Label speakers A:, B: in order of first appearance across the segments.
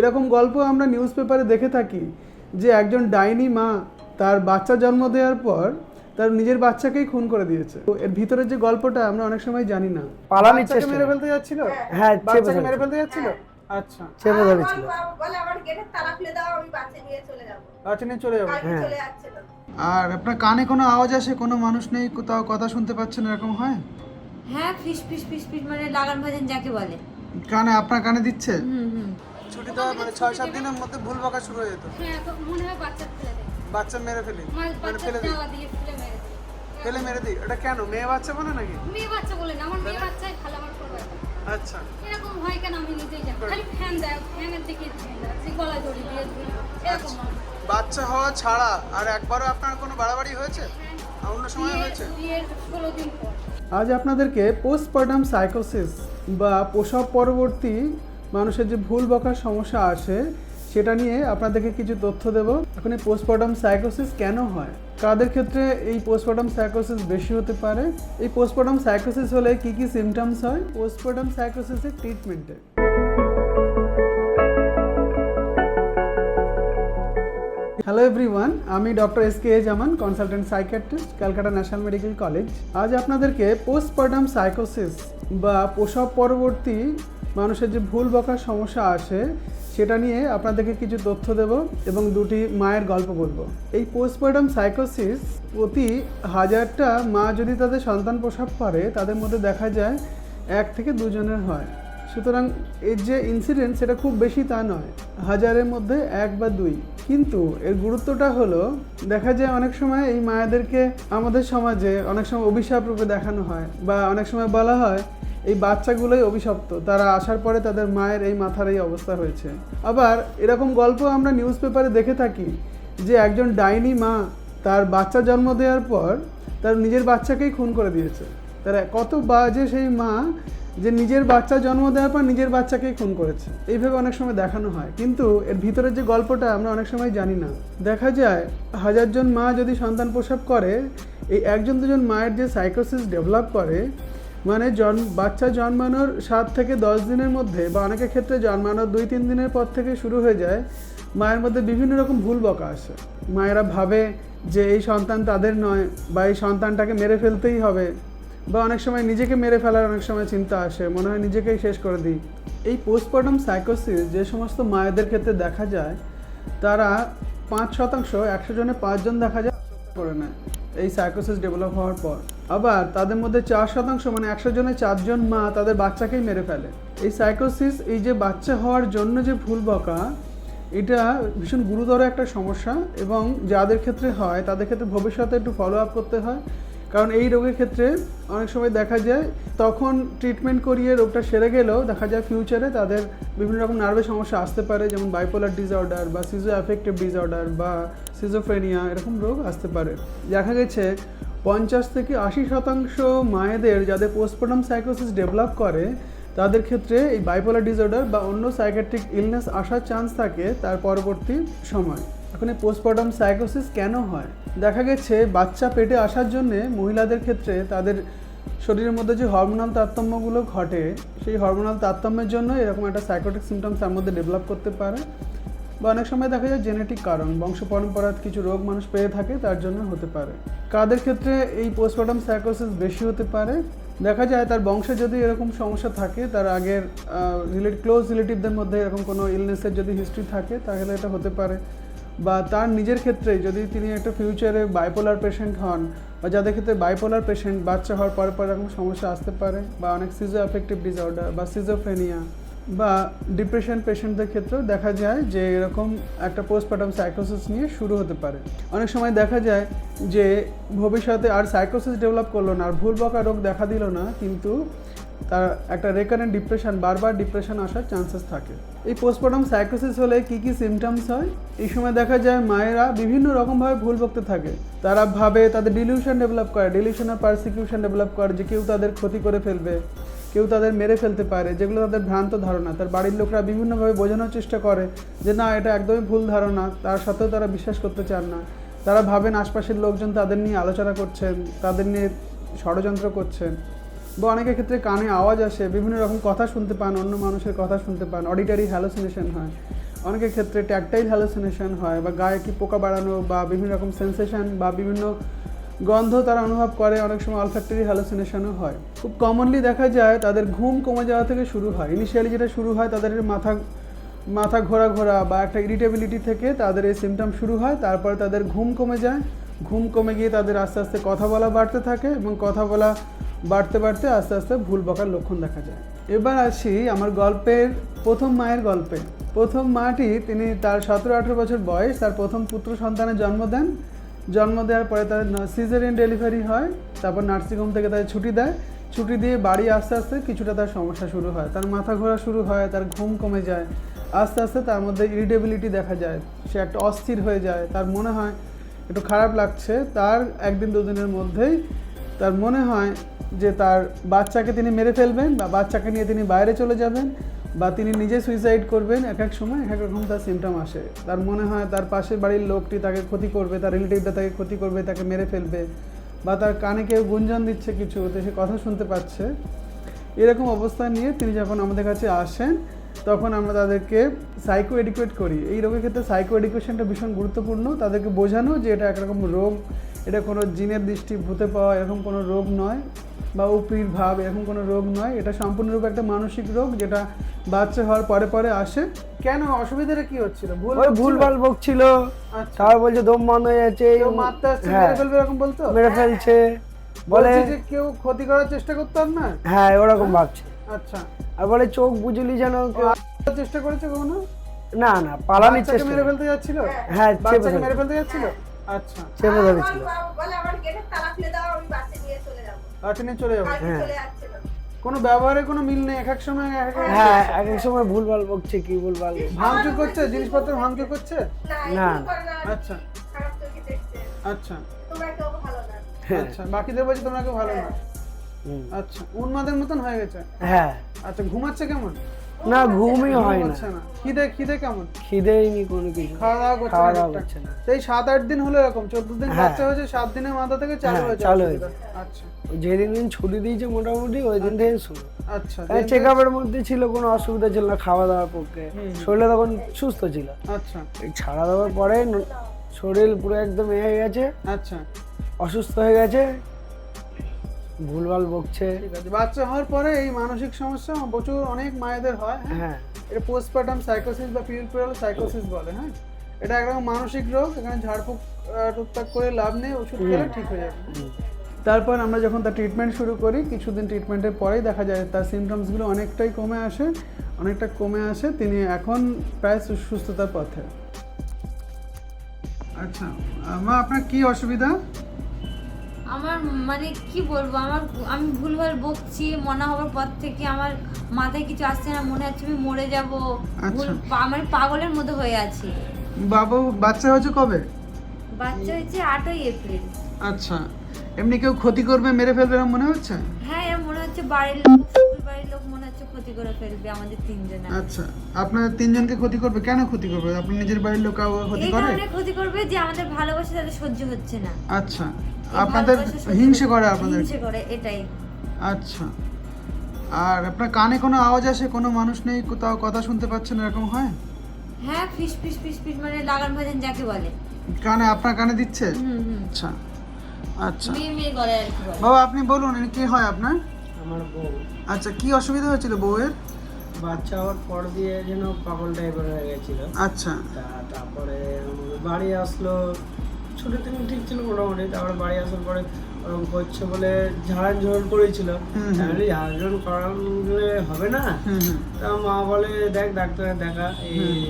A: এরকম গল্প আমরা নিউজ পেপারে দেখে থাকি যে একজন ডাইনি মা তার বাচ্চা জন্ম দেওয়ার পর তার নিজের বাচ্চাকেই খুন করে দিয়েছে। তো এর ভিতরে যে গল্পটা আমরা অনেক সময় জানি না।
B: পালানোর চেষ্টা
A: মেরে ফেলতে যাচ্ছিল?
B: হ্যাঁ, চেপে
A: বাচ্চাকে মেরে ফেলতে যাচ্ছিল? আচ্ছা।
B: চেপে ধরেছিল
C: বাবা বলে আমার গেটের তালা খুলে দাও আমি বাচ্চা নিয়ে চলে যাব।
A: বাচ্চা নিয়ে চলে যাব?
B: হ্যাঁ।
C: চলে যাচ্ছে
A: আর আপনার কানে কোনো আওয়াজ আসে? কোনো মানুষ নেই কোথাও কথা শুনতে পাচ্ছেন এরকম হয়?
D: হ্যাঁ ফিস ফিস ফিস ফিস মানে লাগান ভাজান যাকে বলে।
A: কানে আপনার কানে দিচ্ছে?
D: হুম হুম।
A: ছুটি দেওয়া মানে ছয় সাত দিনের মধ্যে ভুল বকা শুরু হয়ে যেত।
E: হ্যাঁ মনে হয় বাচ্চা
A: মেরে ফেলি। মানে ফেলে দিই।
E: ফেলে মেরে
A: দিই। এটা কেন? মেয়ে বাচ্চা বলে নাকি?
E: মেয়ে বাচ্চা বলে না আমার মেয়ে বাচ্চাই খালা আমার করবে
A: আচ্ছা।
E: এরকম হয় কেন? আমি নিজেই জানি খালি ফ্যান দেয় ফ্যানের দিকে সে গলায় দড়ি দিয়ে এরকম
A: বাচ্চা হওয়া ছাড়া আর একবারও আপনার কোনো বাড়াবাড়ি হয়েছে? আর অন্য সময় হয়েছে?
E: বিয়ের ষোলো দিন পর।
A: আজ আপনাদেরকে পোস্টপার্টাম সাইকোসিস বা প্রসব পরবর্তী মানুষের যে ভুল বকার সমস্যা আসে সেটা নিয়ে আপনাদেরকে কিছু তথ্য দেব। এখন এই পোস্টপার্টাম সাইকোসিস কেন হয়? কাদের ক্ষেত্রে এই পোস্টপার্টাম সাইকোসিস বেশি হতে পারে? এই পোস্টপার্টাম সাইকোসিস হলে কি কি সিমটমস হয়? পোস্টপার্টাম সাইকোসিসের ট্রিটমেন্টে হ্যালো এভরিওয়ান আমি doctor S K Zaman consultant psychiatrist Calcutta national medical college আজ আপনাদেরকে পোস্টপার্টাম সাইকোসিস বা প্রসব পরবর্তী মানুষের যে ভুল বকার সমস্যা আসে সেটা নিয়ে আপনাদেরকে কিছু তথ্য দেব এবং দুটি মায়ের গল্প বলব। এই পোস্টপার্টাম সাইকোসিস প্রতি হাজারটা মা যদি তাদের সন্তান প্রসব করে, তাদের মধ্যে দেখা যায় এক থেকে দুজনের হয়। সুতরাং এর যে ইনসিডেন্ট সেটা খুব বেশি তা নয়, হাজারের মধ্যে এক বা দুই। কিন্তু এর গুরুত্বটা হলো, দেখা যায় অনেক সময় এই মায়েদেরকে আমাদের সমাজে অনেক সময় অভিশাপ রূপে দেখানো হয় বা অনেক সময় বলা হয় এই বাচ্চাগুলোই অভিশপ্ত। তারা আসার পরে তাদের মায়ের এই মাথার এই অবস্থা হয়েছে। আবার এরকম গল্প আমরা নিউজ পেপারে দেখে থাকি যে একজন ডাইনি মা তার বাচ্চা জন্ম দেওয়ার পর তার নিজের বাচ্চাকেই খুন করে দিয়েছে। তারা কত বাজে সেই মা যে নিজের বাচ্চা জন্ম দেওয়ার পর নিজের বাচ্চাকেই খুন করেছে। এইভাবে অনেক সময় দেখানো হয়। কিন্তু এর ভিতরের যে গল্পটা আমরা অনেক সময় জানি না। দেখা যায়, হাজারজন মা যদি সন্তান প্রসব করে, এই একজন দুজন মায়ের যে সাইকোসিস ডেভেলপ করে মানে জন, বাচ্চা জন্মানোর সাত থেকে দশ দিনের মধ্যে বা অনেকের ক্ষেত্রে জন্মানোর দুই, তিন দিনের পর থেকে শুরু হয়ে যায়, মায়ের মধ্যে বিভিন্ন রকম ভুল বকা আসে। মায়েরা ভাবে যে এই সন্তান তাদের নয় বা এই সন্তানটাকে মেরে ফেলতেই হবে বা অনেক সময় নিজেকে মেরে ফেলার অনেক সময় চিন্তা আসে, মনে হয় নিজেকেই শেষ করে দিই। এই পোস্টপার্টাম সাইকোসিস যে সমস্ত মায়েদের ক্ষেত্রে দেখা যায়, তারা পাঁচ শতাংশ, একশো জনে পাঁচজন দেখা যায়, করে নেয়। এই সাইকোসিস ডেভেলপ হওয়ার পর। আবার তাদের মধ্যে চার শতাংশ মানে একশো জনে চারজন মা তাদের বাচ্চাকেই মেরে ফেলে। এই সাইকোসিস এই যে বাচ্চা হওয়ার জন্য যে ভুল বকা, এটা ভীষণ গুরুতর একটা সমস্যা এবং যাদের ক্ষেত্রে হয়, তাদের ক্ষেত্রে ভবিষ্যতে একটু ফলো আপ করতে হয়। কারণ এই রোগের ক্ষেত্রে অনেক সময় দেখা যায়, তখন ট্রিটমেন্ট করিয়ে রোগটা সেরে গেলেও দেখা যায় ফিউচারে তাদের বিভিন্ন রকম নার্ভের সমস্যা আসতে পারে, যেমন বাইপোলার ডিসঅর্ডার বা সিজো অ্যাফেক্টিভ ডিসঅর্ডার বা সিজোফ্রেনিয়া এরকম রোগ আসতে পারে। দেখা গেছে পঞ্চাশ থেকে আশি শতাংশ মায়েদের যাদের পোস্টপার্টাম সাইকোসিস ডেভেলপ করে, তাদের ক্ষেত্রে এই বাইপোলার ডিসঅর্ডার বা অন্য সাইকেট্রিক ইলনেস আসার চান্স থাকে তার পরবর্তী সময়। এখন এই পোস্টপার্টাম সাইকোসিস কেন হয়? দেখা গেছে বাচ্চা পেটে আসার জন্যে মহিলাদের ক্ষেত্রে তাদের শরীরের মধ্যে যে হরমোনাল তারতম্যগুলো ঘটে, সেই হরমোনাল তারতম্যের জন্য এরকম একটা সাইকোটিক সিমটমস তার মধ্যে ডেভেলপ করতে পারে। বা অনেক সময় দেখা যায় জেনেটিক কারণ বংশ পরম্পরার কিছু রোগ মানুষ পেয়ে থাকে, তার জন্য হতে পারে। কাদের ক্ষেত্রে এই পোস্টমর্টম সাইকোসিস বেশি হতে পারে? দেখা যায় তার বংশে যদি এরকম সমস্যা থাকে, তার আগের রিলেট ক্লোজ রিলেটিভদের মধ্যে এরকম কোনো ইলনেসের যদি হিস্ট্রি থাকে, তাহলে এটা হতে পারে। বা তার নিজের ক্ষেত্রে যদি তিনি একটা ফিউচারে বাইপোলার পেশেন্ট হন, বা যাদের ক্ষেত্রে বাইপোলার পেশেন্ট বাচ্চা হওয়ার পরে পরে এরকম সমস্যা আসতে পারে, বা অনেক সিজো অ্যাফেক্টিভ ডিসঅর্ডার বা সিজোফ্রেনিয়া বা ডিপ্রেশন পেশেন্টদের ক্ষেত্রেও দেখা যায় যে এরকম একটা পোস্টপার্টাম সাইকোসিস নিয়ে শুরু হতে পারে। অনেক সময় দেখা যায় যে ভবিষ্যতে আর সাইকোসিস ডেভেলপ করল না, আর ভুল বকা রোগ দেখা দিল না, কিন্তু তার একটা রেকারেন্ট ডিপ্রেশন বারবার ডিপ্রেশন আসার চান্সেস থাকে। এই পোস্টপার্টাম সাইকোসিস হলে কি কি সিমটমস হয়? এই সময় দেখা যায় মায়েরা বিভিন্ন রকমভাবে ভুল বকতে থাকে। তারা ভাবে তাদের ডিলিউশন ডেভেলপ করে ডিলিউশন আর পারসিকিউশন ডেভেলপ করে যে কেউ তাদের ক্ষতি করে ফেলবে। কেউ তাদের মেরে ফেলতে পারে, যেগুলো তাদের ভ্রান্ত ধারণা, তার বাড়ির লোকরা বিভিন্নভাবে বোঝানোর চেষ্টা করে যে না, এটা একদমই ভুল ধারণা, তার সাথেও তারা বিশ্বাস করতে চান না। তারা ভাবেন আশপাশের লোকজন তাদের নিয়ে আলোচনা করছেন, তাদের নিয়ে ষড়যন্ত্র করছেন। বা অনেকের ক্ষেত্রে কানে আওয়াজ আসে, বিভিন্ন রকম কথা শুনতে পান, অন্য মানুষের কথা শুনতে পান, অডিটারি হ্যালোসিনেশন হয়। অনেকের ক্ষেত্রে ট্যাকটাইল হ্যালোসিনেশন হয় বা গায়ে কি পোকা বাড়ানো বা বিভিন্ন রকম সেন্সেশন বা বিভিন্ন গন্ধ তারা অনুভব করে, অনেক সময় অলফ্যাক্টরি হ্যালোসিনেশনও হয়। খুব কমনলি দেখা যায়, তাদের ঘুম কমে যাওয়া থেকে শুরু হয়। ইনিশিয়ালি যেটা শুরু হয়, তাদের মাথা মাথা ঘোরা ঘোরা বা একটা ইরিটেবিলিটি থেকে তাদের এই সিমটম শুরু হয়, তারপরে তাদের ঘুম কমে যায়। ঘুম কমে গিয়ে তাদের আস্তে আস্তে কথা বলা বাড়তে থাকে এবং কথা বলা বাড়তে বাড়তে আস্তে আস্তে ভুল বকার লক্ষণ দেখা যায়। এবার আসি আমার গল্পের প্রথম মায়ের গল্পে। প্রথম মাটি তিনি তার সতেরো আঠেরো বছর বয়স, তার প্রথম পুত্র সন্তানের জন্ম দেন। জন্ম দেওয়ার পরে তার সিজারিয়ান ডেলিভারি হয়, তারপর নার্সিংহোম থেকে তাদের ছুটি দেয়। ছুটি দিয়ে বাড়ি আস্তে আস্তে কিছুটা তার সমস্যা শুরু হয়। তার মাথা ঘোরা শুরু হয়, তার ঘুম কমে যায়। আস্তে আস্তে তার মধ্যে ইরিটেবিলিটি দেখা যায়। সে একটা অস্থির হয়ে যায়। তার মনে হয় একটু খারাপ লাগছে। তার একদিন দুদিনের মধ্যেই তার মনে হয় যে তার বাচ্চাকে তিনি মেরে ফেলবেন বা বাচ্চাকে নিয়ে তিনি বাইরে চলে যাবেন। বা তিনি নিজে সুইসাইড করবেন এক এক সময়, এক এক রকম তার সিমটম আসে। তার মনে হয় তার পাশের বাড়ির লোকটি তাকে ক্ষতি করবে, তার রিলেটিভটা তাকে ক্ষতি করবে, তাকে মেরে ফেলবে, বা তার কানে কেউ গুঞ্জন দিচ্ছে কিছু, তো সে কথা শুনতে পাচ্ছে। এরকম অবস্থা নিয়ে তিনি যখন আমাদের কাছে আসেন, তখন আমরা তাদেরকে সাইকো এডুকেট করি। এই রোগের ক্ষেত্রে সাইকো এডুকেশনটা ভীষণ গুরুত্বপূর্ণ। তাদেরকে বোঝানো যে এটা একরকম রোগ, এটা কোনো জিনের দৃষ্টি ভূতে পাওয়া এরকম কোনো রোগ নয়। বা উপির ভাব এরকম কোনো রোগ নয়। এটা সম্পূর্ণরূপে একটা মানসিক রোগ যেটা বাচ্চা হওয়ার পরে পরে আসে। কেন? অসুবিধাটা কি হচ্ছিল? ভুল
B: ওই? ভুলভাল বকছিল
A: আচ্ছা।
B: তারপর বলছে দম বন্ধ হয়ে যাচ্ছে
A: কেউ মারতে আসছে
B: হ্যাঁ,
A: মেরে ফেলবে এরকম বলতো?
B: মেরে ফেলছে। বলে
A: যে কেউ ক্ষতি করার চেষ্টা করতাম না
B: হ্যাঁ ওরকম ভাবছে।
A: আচ্ছা।
B: আর বলে চোখ বুঝলি যেন
A: চেষ্টা করেছে কখনো?
B: না না পালানোর চেষ্টা
A: মেরে ফেলতে যাচ্ছিল?
B: হ্যাঁ চেপে
A: বাচ্চাকে মেরে ফেলতে যাচ্ছিল? আচ্ছা।
B: চেপে ধরেছিল।
C: বলে আমার গেটের তালা খুলে দাও আমি বাচ্চা নিয়ে চলে
A: আচ্ছা নিয়ে চলে যাব।
B: হ্যাঁ।
C: চলে
A: কোনো ব্যবহারে কোনো মিল নেই এক এক সময় এক এক
B: হ্যাঁ এক এক সময় ভুলভাল বকছে কি ভুলভাল?
A: ভাঙচুর করছে? জিনিসপত্র ভাঙচুর করছে?
C: না
B: না।
C: এগুলো করে না
A: আচ্ছা। আচ্ছা।
B: হ্যাঁ।
A: আচ্ছা বাকিদের বলছে তোমরা কেউ ভালো না। আচ্ছা উন্মাদের মতন হয়ে গেছে?
B: হ্যাঁ।
A: আচ্ছা ঘুমাচ্ছে কেমন?
B: না ঘুমই হয় না।
A: খিদে খিদে কেমন?
B: খিদেই নি কোনো কিছু।
A: খাওয়া দাওয়া করছে
B: খাওয়া
A: না সেই সাত আট দিন হলো এরকম চোদ্দ দিন
B: হ্যাঁ।
A: বাচ্চা হয়েছে সাত দিনের মাথা থেকে চালু
B: হ্যাঁ,
A: হয়েছে
B: চালু
A: অসুবিধা। আচ্ছা।
B: যেদিন দিন ছুটি দিয়েছে মোটামুটি ওই দিন থেকে শুরু।
A: আচ্ছা
B: চেক আপের মধ্যে ছিল কোনো অসুবিধা ছিল না খাওয়া দাওয়ার পক্ষে। শরীরে তখন সুস্থ ছিল।
A: আচ্ছা।
B: এই ছাড়া দেওয়ার পরে শরীর পুরো একদম এ হয়ে গেছে।
A: আচ্ছা।
B: অসুস্থ হয়ে গেছে। ভুলভাল বকছে।
A: ঠিক আছে বাচ্চা হওয়ার পরে এই মানসিক সমস্যা প্রচুর অনেক মায়েদের হয় হ্যাঁ?
B: হ্যাঁ।
A: এটা পোস্টপার্টাম সাইকোসিস বা পিরিয়ড সাইকোসিস বলে হ্যাঁ? এটা একরকম মানসিক রোগ এখানে ঝাড়ফুঁক টুকটাক করে লাভ নেই ওষুধ খেলে ঠিক হয়ে যাবে। তারপর আমরা যখন তার ট্রিটমেন্ট শুরু করি কিছুদিন ট্রিটমেন্টের পরেই দেখা যায় তার সিমটমসগুলো অনেকটাই কমে আসে অনেকটা কমে আসে। তিনি এখন প্রায় সুস্থতার পথে। আচ্ছা মা আপনার কি অসুবিধা?
D: আমার মানে কি বলব আমার আমি ভুলভাল বকছি মনে হওয়ার পর থেকে আমার মাথায় কিছু আসছে না মনে হচ্ছে আমি মরে যাব। ভুল
A: আচ্ছা।
D: আমার পাগলের মতো হয়ে আছি।
A: বাবু বাচ্চা হয়েছে কবে?
D: বাচ্চা হয়েছে আটই এপ্রিল।
A: আচ্ছা। এমনি কেউ ক্ষতি করবে মেরে ফেলবে মনে হচ্ছে?
D: হ্যাঁ মনে হচ্ছে বাড়ির বাড়ির লোক মনে হচ্ছে ক্ষতি করে ফেলবে আমাদের তিনজনে
A: আচ্ছা আপনার তিনজনকে ক্ষতি করবে? কেন ক্ষতি করবে? আপনার নিজের বাড়ির লোক ক্ষতি
D: এই কারণে ক্ষতি করবে যে আমাদের ভালোবাসা তাদের সহ্য হচ্ছে না।
A: আচ্ছা আপনাদের হিংসে করে আপনাদের
D: হিংসে করে এটাই।
A: আচ্ছা আর আপনার কানে কোনো আওয়াজ আসে? কোনো মানুষ নেই কোথাও কথা শুনতে পাচ্ছেন এরকম হয়?
D: হ্যাঁ ফিস ফিস ফিস ফিস মানে লাগান ভাজান যাকে বলে।
A: কানে আপনার কানে দিচ্ছে?
D: হুম হুম।
A: আচ্ছা আচ্ছা। বাবা আপনি বলুন কি হয় আপনার?
B: আমার বউ।
A: আচ্ছা কি অসুবিধা হয়েছিল বউয়ের?
B: বাচ্চা হওয়ার পর দিয়ে যেন পাগল টাইপের হয়ে গেছিল।
A: আচ্ছা।
B: তা তারপরে বাড়ি আসলো। ছুটি দিন ঠিক ছিল মোটামুটি তারপরে বাড়ি আসার পরে ওরকম করছে বলে ঝাড়ান ঝোল করেছিল। আমি ঝাড়ান করালে হবে না? তা মা বলে দেখ ডাক্তার দেখা এই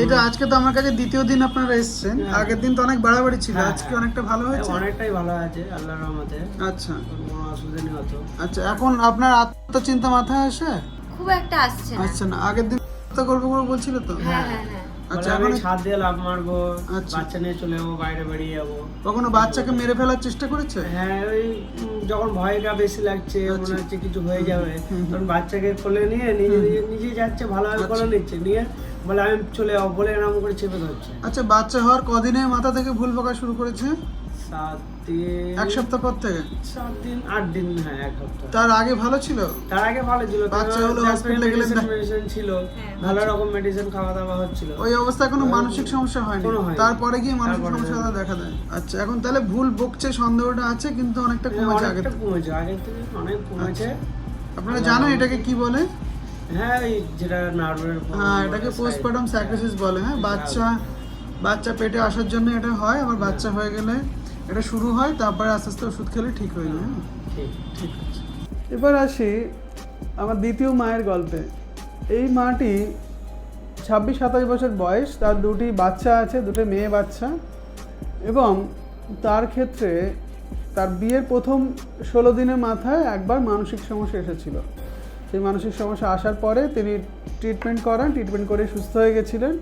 A: এইটা আজকে তো আমার কাছে দ্বিতীয় দিন আপনারা এসেছেন।
B: হ্যাঁ।
A: আগের দিন তো অনেক বাড়াবাড়ি ছিল
B: হ্যাঁ,
A: আজকে
B: হ্যাঁ।
A: অনেকটা ভালো হয়েছে?
B: অনেকটাই ভালো আছে আল্লাহর রহমতে।
A: আচ্ছা।
B: কোনো অসুবিধা নেই অত।
A: আচ্ছা এখন আপনার আত্মচিন্তা মাথায় আসে?
D: খুব একটা আসছে না।
A: আচ্ছা না। আগের দিন তো করব বলছিল তো?
D: হ্যাঁ হ্যাঁ হ্যাঁ।
A: আচ্ছা এখন
B: ছাদ দিয়ে লাভ মারবো
A: আচ্ছা।
B: বাচ্চা নিয়ে চলে যাব বাইরে বেরিয়ে যাব।
A: কখনো বাচ্চাকে মেরে ফেলার চেষ্টা করেছে?
B: হ্যাঁ ওই যখন ভয়টা বেশি লাগছে
A: আচ্ছা।
B: মনে হচ্ছে কিছু হয়ে যাবে। তখন বাচ্চাকে কোলে নিয়ে নিজে নিজে যাচ্ছে ভালোভাবে
A: আচ্ছা।
B: কোলে নিচ্ছে। নিয়ে বলে আমি চলে যাব বলে এরকম করে চেপে ধরছে।
A: আচ্ছা বাচ্চা হওয়ার কদিনে মাথা থেকে ভুল বকা শুরু করেছে?
B: সাত দিন
A: এক সপ্তাহ পর থেকে?
B: সাত দিন আট দিন হ্যাঁ এক সপ্তাহ।
A: তার আগে ভালো ছিল?
B: তার আগে ভালো ছিল
A: বাচ্চা হলো এ গেলে
B: মেডিসিন ছিল
D: হ্যাঁ,
B: ভালো রকম মেডিসিন খাওয়া দাওয়া হচ্ছিল।
A: ওই অবস্থায় কোনো মানসিক সমস্যা হয়নি? তারপরে গিয়ে মানসিক সমস্যা দেখা দেয়। আচ্ছা এখন তাহলে ভুল বকছে সন্দেহটা আছে কিন্তু অনেকটা কমেছে আগে থেকে।
B: কমেছে আগে থেকে অনেক কমেছে।
A: আপনারা জানেন এটাকে কি বলে?
B: হ্যাঁ এই যেটা নার্ভের
A: হ্যাঁ এটাকে পোস্টপার্টাম সাইকোসিস বলে হ্যাঁ বাচ্চা বাচ্চা পেটে আসার জন্য এটা হয় আবার বাচ্চা হয়ে গেলে এটা শুরু হয় তারপরে আস্তে আস্তে ওষুধ খেলে ঠিক হয়ে যায় হ্যাঁ?
B: ঠিক
A: ঠিক আছে। এবার আসি আমার দ্বিতীয় মায়ের গল্পে। এই মাটি ছাব্বিশ সাতাশ বছর বয়স তার দুটি বাচ্চা আছে দুটো মেয়ে বাচ্চা এবং তার ক্ষেত্রে তার বিয়ের প্রথম ষোলো দিনের মাথায় একবার মানসিক সমস্যা এসেছিল। সেই মানসিক সমস্যা আসার পরে তিনি ট্রিটমেন্ট করান ট্রিটমেন্ট করে সুস্থ হয়ে গেছিলেন।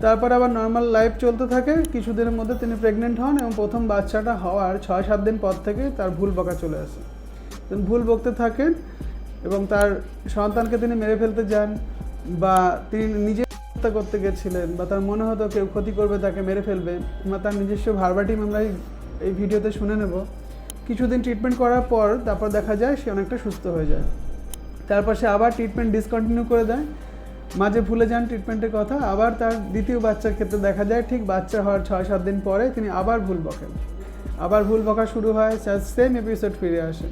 A: তারপর আবার নর্মাল লাইফ চলতে থাকে। কিছুদিনের মধ্যে তিনি প্রেগনেন্ট হন এবং প্রথম বাচ্চাটা হওয়ার ছয়, সাত দিন পর থেকে তার ভুল বকা চলে আসে। তিনি ভুল বকতে থাকেন এবং তার সন্তানকে তিনি মেরে ফেলতে যান বা তিনি নিজে হত্যা করতে গেছিলেন বা তার মনে হতো কেউ ক্ষতি করবে, তাকে মেরে ফেলবে বা তার নিজস্ব ভারবাটিম আমরা এই- ভিডিওতে শুনে নেব। কিছুদিন ট্রিটমেন্ট করার পর তারপর দেখা যায় সে অনেকটা সুস্থ হয়ে যায়। তারপর সে আবার ট্রিটমেন্ট ডিসকন্টিনিউ করে দেয় মাঝে ভুলে যান ট্রিটমেন্টের কথা। আবার তার দ্বিতীয় বাচ্চার ক্ষেত্রে দেখা যায়, ঠিক বাচ্চা হওয়ার ছয় সাত দিন পরে তিনি আবার ভুল বকেন। আবার ভুল বকা শুরু হয় সেম এপিসোড ফিরে আসে।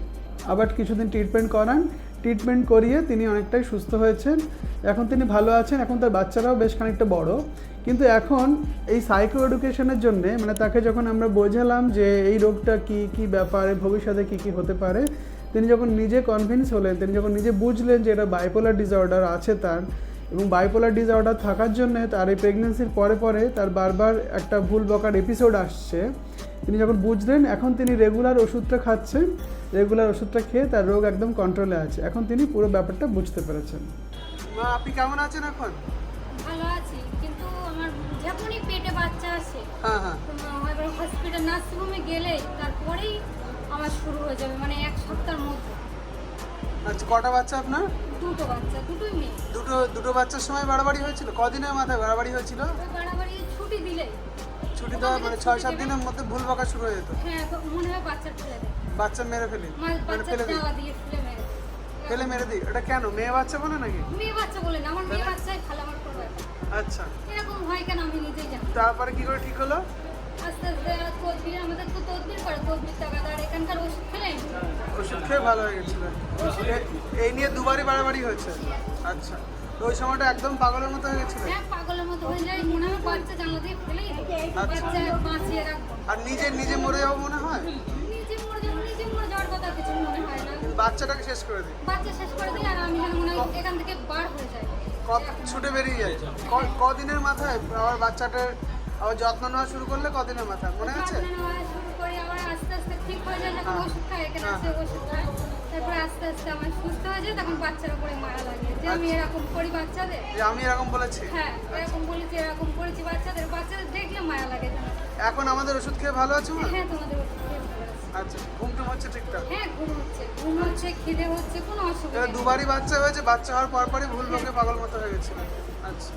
A: আবার কিছুদিন ট্রিটমেন্ট করান। ট্রিটমেন্ট করিয়ে তিনি অনেকটাই সুস্থ হয়েছেন। এখন তিনি ভালো আছেন। এখন তার বাচ্চারাও বেশ খানিকটা বড়। কিন্তু এখন এই সাইকো এডুকেশনের জন্যে মানে তাকে যখন আমরা বোঝালাম যে এই রোগটা কি কি ব্যাপারে, ভবিষ্যতে কি কি হতে পারে তিনি যখন নিজে কনভিন্স হলেন তিনি যখন নিজে বুঝলেন যে এটা বাইপোলার ডিসঅর্ডার আছে তার এবং বাইপোলার ডিসঅর্ডার থাকার জন্য তার এই প্রেগনেন্সির পরে পরে তার বারবার একটা ভুল বকার এপিসোড আসছে। তিনি যখন বুঝলেন এখন তিনি রেগুলার ওষুধটা খাচ্ছেন রেগুলার ওষুধটা খেয়ে তার রোগ একদম কন্ট্রোলে আছে। এখন তিনি পুরো ব্যাপারটা বুঝতে পেরেছেন। মা আপনি কেমন আছেন এখন?
E: ভালো আছি কিন্তু আমার যখনই পেটে বাচ্চা আসে
A: হ্যাঁ হ্যাঁ।
E: এবার হসপিটাল নার্সিংহোমে গেলে তারপরেই আমার শুরু হয়ে যাবে মানে এক সপ্তাহের মধ্যে।
A: আচ্ছা কটা বাচ্চা আপনার?
E: দুটো বাচ্চা দুটোই মেয়ে।
A: দুটো দুটো বাচ্চার সময় বাড়াবাড়ি হয়েছিল? কদিনের মাথায় বাড়াবাড়ি হয়েছিল?
E: বাড়াবাড়ি ছুটি দিলে
A: ছুটি দেওয়া মানে ছয় সাত দিনের মধ্যে ভুল বকা শুরু হয়ে যেত?
E: হ্যাঁ মনে হয় বাচ্চা ফেলে দেয়।
A: বাচ্চা মেরে ফেলি মানে ফেলে দিই।
E: দিয়ে ফেলে মেরে দেয়।
A: ফেলে মেরে দিই? এটা কেন মেয়ে বাচ্চা বলে নাকি?
E: মেয়ে বাচ্চা বলে না আমার মেয়ে বাচ্চাই ভালো আমার
A: আচ্ছা।
E: এরকম হয় কেন আমি নিজেই জানি
A: তারপরে কি করে ঠিক হলো?
E: আস্তে আস্তে তদবির আমাদের তো তদবির করে তদবির টাকাদার এখানকার ওষুধ খেলে?
A: ওষুধ খেয়ে ভালো হয়ে গেছিল। এই নিয়ে দুবারই বাড়াবাড়ি হয়েছে। আচ্ছা তো ওই সময়টা একদম পাগলের মতো হয়ে গেছিল?
E: হ্যাঁ পাগলের মতো হয়ে যায়। মনে হয় বাচ্চা জানলা দিয়ে ফেলেই
A: আচ্ছা।
E: বাচ্চা বাঁচিয়ে রাখব
A: আর নিজে নিজে মরে যাব মনে হয়?
E: নিজে মরে যাব নিজে মরে যাওয়ার কথা কিছু মনে হয় না।
A: বাচ্চাটাকে শেষ করে দিই।
E: বাচ্চা শেষ করে দিই আর আমি মনে হয় এখান থেকে বার হয়ে
A: ক- ছুটে বেরিয়ে যায় কদিনের মাথায় আবার বাচ্চাটার আবার যত্ন নেওয়া শুরু করলে কদিনের মাথায়? মনে আছে?
E: শুরু করি আস্তে আস্তে ঠিক হয়ে যায় যখন ওষুধ খাই এখানে আসে ওষুধ খাই। তারপরে আস্তে আস্তে আমার সুস্থ হয়ে যায় তখন বাচ্চার উপরে মায়া লাগে। যে আমি এরকম করি বাচ্চাদের?
A: যে আমি এরকম বলেছি?
E: হ্যাঁ এরকম বলেছি এরকম করেছি বাচ্চাদের। বাচ্চাদের দেখলে মায়া লাগে
A: এখন আমাদের ওষুধ খেয়ে ভালো আছে
E: হ্যাঁ তোমাদের ওষুধ খেয়ে ভালো আছে।
A: আচ্ছা ঘুম টুম হচ্ছে ঠিকঠাক?
E: হ্যাঁ ঘুম হচ্ছে। ঘুম হচ্ছে খিদে হচ্ছে কোনো অসুবিধা নেই।
A: দুবারই বাচ্চা হয়েছে বাচ্চা হওয়ার পর পরই ভুল লোকে পাগল মতো হয়ে গেছিল। আচ্ছা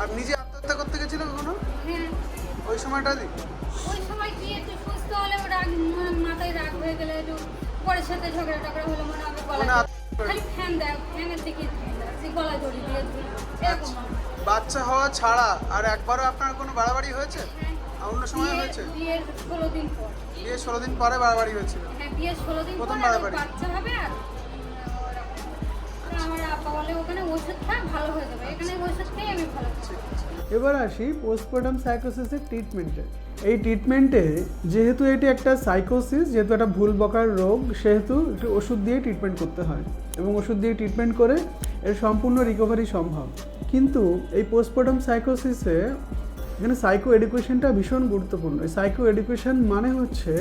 A: আর নিজে আত্মহত্যা করতে গেছিল কখনো?
E: হ্যাঁ
A: ওই সময়টা দিই
E: ওই সময় কি একটু সুস্থ হলে রাগ মাথায় রাগ হয়ে গেলে একটু পরের সাথে ঝগড়া টগড়া হলে মনে হবে খালি ফ্যান দেয় ফ্যানের দিকে ফ্যান দেয় যে এরকম
A: আচ্ছা। বাচ্চা হওয়া ছাড়া আর একবারও আপনার কোনো বাড়াবাড়ি হয়েছে
E: হ্যাঁ।
A: অন্য সময় হয়েছে
E: বিয়ের ষোলো দিন পর
A: বিয়ে ষোলো দিন পরে বাড়াবাড়ি হয়েছিল
E: হ্যাঁ বিয়ের ষোলো দিন
A: প্রথম
E: পর
A: বাড়াবাড়ি।
E: বাচ্চা হবে। আর আমার আপা বলে ওখানে ওষুধ খা ভালো হয়ে যাবে। এখানে ওষুধ খেয়ে আমি ভালো
A: এবার আসি পোস্টমর্টম সাইকোসিসের ট্রিটমেন্টে এই ট্রিটমেন্টে যেহেতু এটি একটা সাইকোসিস যেহেতু একটা ভুল বকার রোগ সেহেতু একটু ওষুধ দিয়ে ট্রিটমেন্ট করতে হয় এবং ওষুধ দিয়ে ট্রিটমেন্ট করে এর সম্পূর্ণ রিকভারি সম্ভব। কিন্তু এই পোস্টমর্টম সাইকোসিসে এখানে সাইকো এডুকেশনটা ভীষণ গুরুত্বপূর্ণ। সাইকো এডুকেশন মানে হচ্ছে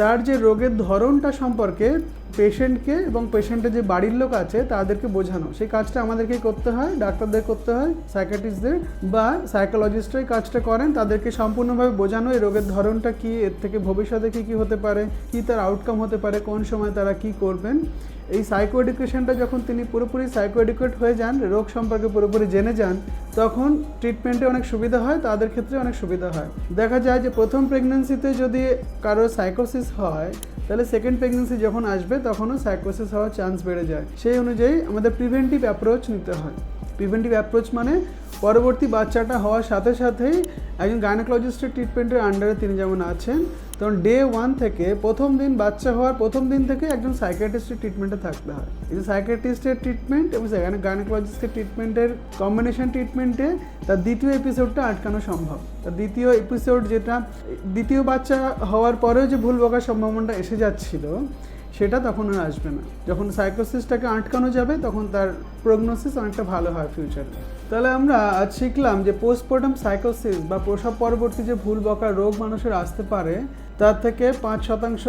A: তার যে রোগের ধরনটা সম্পর্কে পেশেন্টকে এবং পেশেন্টের যে বাড়ির লোক আছে, তাদেরকে বোঝানো। সেই কাজটা আমাদেরকেই করতে হয়, ডাক্তারদের করতে হয় সাইকাটিস্টদের বা সাইকোলজিস্টরাই কাজটা করেন, তাদেরকে সম্পূর্ণভাবে বোঝানো এই রোগের ধরনটা কী, এর থেকে ভবিষ্যতে কী কী হতে পারে, কী তার আউটকাম হতে পারে, কোন সময় তারা কি করবেন। এই সাইকো এডুকেশনটা যখন তিনি পুরোপুরি সাইকো এডুকেট হয়ে যান, রোগ সম্পর্কে পুরোপুরি জেনে যান, তখন ট্রিটমেন্টে অনেক সুবিধা হয়, তাদের ক্ষেত্রে অনেক সুবিধা হয়। দেখা যায় যে প্রথম প্রেগনেন্সিতে যদি কারও সাইকোসিস হয়, তাহলে সেকেন্ড প্রেগনেন্সি যখন আসবে, তখনও সাইকোসিস হওয়ার চান্স বেড়ে যায়। সেই অনুযায়ী আমাদের প্রিভেন্টিভ অ্যাপ্রোচ নিতে হয়। প্রিভেন্টিভ অ্যাপ্রোচ মানে পরবর্তী বাচ্চাটা হওয়ার সাথে সাথেই একজন গাইনোকোলজিস্টের ট্রিটমেন্টের আন্ডারে তিনি যেমন আছেন তখন ডে ওয়ান থেকে প্রথম দিন বাচ্চা হওয়ার প্রথম দিন থেকে একজন সাইকিয়াট্রিস্টের ট্রিটমেন্টে থাকতে হয়। এই সাইকিয়াট্রিস্টের ট্রিটমেন্ট এবং সেখানে গাইনোকোলজিস্টের ট্রিটমেন্টের কম্বিনেশন ট্রিটমেন্টে তার দ্বিতীয় এপিসোডটা আটকানো সম্ভব। তার দ্বিতীয় এপিসোড যেটা, দ্বিতীয় বাচ্চা হওয়ার পরেও যে ভুল বকার সম্ভাবনাটা এসে যাচ্ছিল সেটা তখন আর আসবে না। যখন সাইকোসিসটাকে আটকানো যাবে, তখন তার প্রগনোসিস অনেকটা ভালো হয় ফিউচারে তাহলে আমরা আজ শিখলাম যে পোস্টমর্টম সাইকোসিস বা প্রসব পরবর্তী যে ভুল বকা রোগ মানুষের আসতে পারে, তার থেকে পাঁচ শতাংশ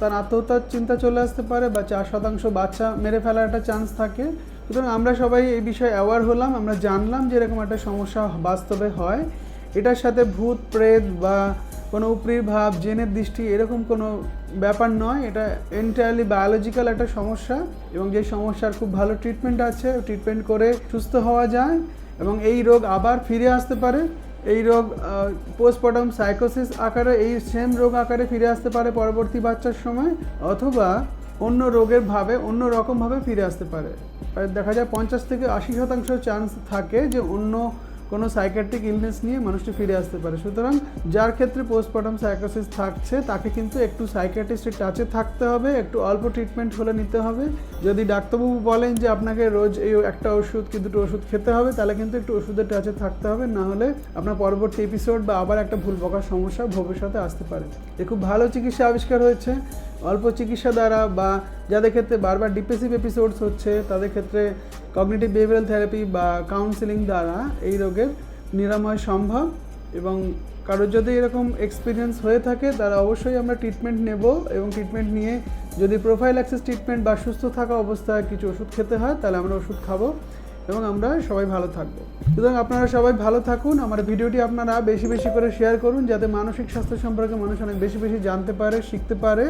A: তার আত্মহত্যার চিন্তা চলে আসতে পারে বা চার শতাংশ বাচ্চা মেরে ফেলার একটা চান্স থাকে। সুতরাং আমরা সবাই এই বিষয়ে অ্যাওয়ার হলাম, আমরা জানলাম যে এরকম একটা সমস্যা বাস্তবে হয়। এটার সাথে ভূত, প্রেত বা কোনো উপরির ভাব, জেনের দৃষ্টি, এরকম কোনো ব্যাপার নয়। এটা এন্টায়ারলি বায়োলজিক্যাল একটা সমস্যা এবং যে সমস্যার খুব ভালো ট্রিটমেন্ট আছে ট্রিটমেন্ট করে সুস্থ হওয়া যায় এবং এই রোগ আবার ফিরে আসতে পারে। এই রোগ পোস্টমর্টম সাইকোসিস আকারে, এই সেম রোগ আকারে ফিরে আসতে পারে পরবর্তী বাচ্চার সময় অথবা অন্য রোগের ভাবে, অন্য রকমভাবে ফিরে আসতে পারে। দেখা যায় পঞ্চাশ থেকে আশি শতাংশ চান্স থাকে যে অন্য কোনো সাইকাট্রিক ইলনেস নিয়ে মানুষটি ফিরে আসতে পারে। সুতরাং যার ক্ষেত্রে পোস্টমর্টম সাইকোসিস থাকছে, তাকে কিন্তু একটু সাইকাট্রিস্টের টাচে থাকতে হবে, একটু অল্প ট্রিটমেন্ট হলে নিতে হবে। যদি ডাক্তারবাবু বলেন যে আপনাকে রোজ এই একটা ওষুধ কি দুটো ওষুধ খেতে হবে, তাহলে কিন্তু একটু ওষুধের টাচে থাকতে হবে, না হলে আপনার পরবর্তী এপিসোড বা আবার একটা ভুল বকার সমস্যা ভবিষ্যতে আসতে পারে। এ খুব ভালো চিকিৎসা আবিষ্কার হয়েছে। অল্প চিকিৎসা দ্বারা বা যাদের ক্ষেত্রে বারবার ডিপ্রেসিভ এপিসোডস হচ্ছে, তাদের ক্ষেত্রে কগনিটিভ বিহেভিয়ারাল থেরাপি বা কাউন্সিলিং দ্বারা এই রোগের নিরাময় সম্ভব এবং কারোর যদি এরকম এক্সপিরিয়েন্স হয়ে থাকে, তারা অবশ্যই আমরা ট্রিটমেন্ট নেব এবং ট্রিটমেন্ট নিয়ে যদি প্রোফাইল অ্যাক্সেস ট্রিটমেন্ট বা সুস্থ থাকা অবস্থায় কিছু ওষুধ খেতে হয়, তাহলে আমরা ওষুধ খাব এবং আমরা সবাই ভালো থাকব। সুতরাং আপনারা সবাই ভালো থাকুন, আমার ভিডিওটি আপনারা বেশি বেশি করে শেয়ার করুন, যাতে মানসিক স্বাস্থ্য সম্পর্কে মানুষ অনেক বেশি বেশি জানতে পারে, শিখতে পারে।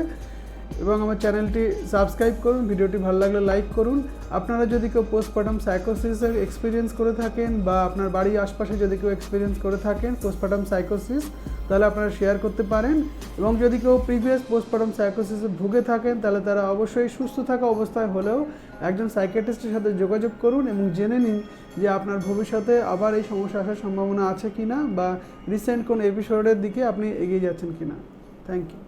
A: এবং আমার চ্যানেলটি সাবস্ক্রাইব করুন, ভিডিওটি ভালো লাগলে লাইক করুন। আপনারা যদি কেউ পোস্টপার্টাম সাইকোসিসের এক্সপিরিয়েন্স করে থাকেন বা আপনার বাড়ির আশপাশে যদি কেউ এক্সপিরিয়েন্স করে থাকেন পোস্টপার্টাম সাইকোসিস তাহলে আপনারা শেয়ার করতে পারেন। এবং যদি কেউ প্রিভিয়াস পোস্টপার্টাম সাইকোসিসে ভুগে থাকেন, তাহলে তারা অবশ্যই সুস্থ থাকা অবস্থায় হলেও একজন সাইকিয়াট্রিস্টের সাথে যোগাযোগ করুন এবং জেনে নিন যে আপনার ভবিষ্যতে আবার এই সমস্যা আসার সম্ভাবনা আছে কি না বা রিসেন্ট কোন এপিসোডের দিকে আপনি এগিয়ে যাচ্ছেন কিনা। Thank you